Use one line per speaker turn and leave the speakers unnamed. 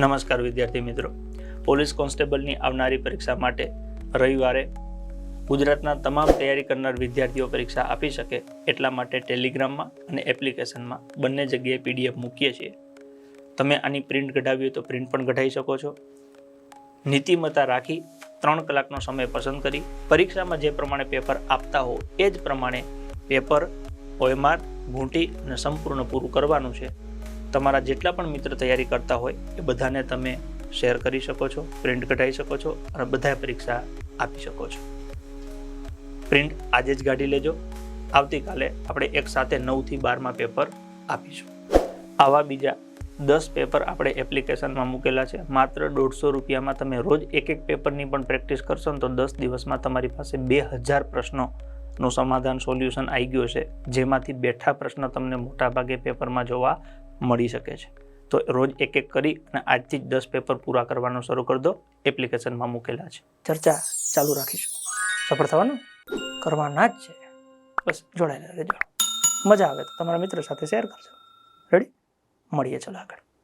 નમસ્કાર વિદ્યાર્થી મિત્રો. પોલીસ કોન્સ્ટેબલની આવનારી પરીક્ષા માટે રવિવારે ગુજરાતના તમામ તૈયારી કરનાર વિદ્યાર્થીઓ પરીક્ષા આપી શકે એટલા માટે ટેલિગ્રામમાં અને એપ્લિકેશનમાં બંને જગ્યાએ પીડીએફ મૂકીએ છીએ. તમે આની પ્રિન્ટ કઢાવી હોય તો પ્રિન્ટ પણ કઢાવી શકો છો. નીતિમત્તા રાખી ત્રણ કલાકનો સમય પસંદ કરી પરીક્ષામાં જે પ્રમાણે પેપર આપતા હો એ જ પ્રમાણે પેપર, ઓએમઆર, ઘૂંટી અને સંપૂર્ણ પૂરું કરવાનું છે. તમારા જેટલા પણ મિત્ર તૈયારી કરતા હોય, એ બધાને તમે શેર કરી શકો છો, પ્રિન્ટ કઢાવી શકો છો અને બધા પરીક્ષા આપી શકો છો. પ્રિન્ટ આજે જ કાઢી લેજો. આવતીકાલે આપણે એક સાથે નવથી બારમાં પેપર આપીશું. આવા બીજા દસ પેપર આપણે એપ્લિકેશનમાં મૂકેલા છે. માત્ર દોઢસો રૂપિયામાં તમે રોજ એક એક પેપરની પણ પ્રેક્ટિસ કરશો ને તો દસ દિવસમાં તમારી પાસે બે હજાર પ્રશ્નોનું સમાધાન સોલ્યુશન આવી ગયું છે જેમાંથી બેઠા પ્રશ્ન તમને મોટાભાગે પેપરમાં જોવા મળી શકે છે. તો રોજ એક એક કરી અને આજથી જ દસ પેપર પૂરા કરવાનું શરૂ કરી દો. એપ્લિકેશનમાં મૂકેલા છે. ચર્ચા ચાલુ રાખીશું. સફળ થવાનું કરવાના જ છે. બસ જોડાયેલા રહેજો. મજા આવે તો તમારા મિત્રો સાથે શેર કરજો. રેડી મળીએ ચલો આગળ.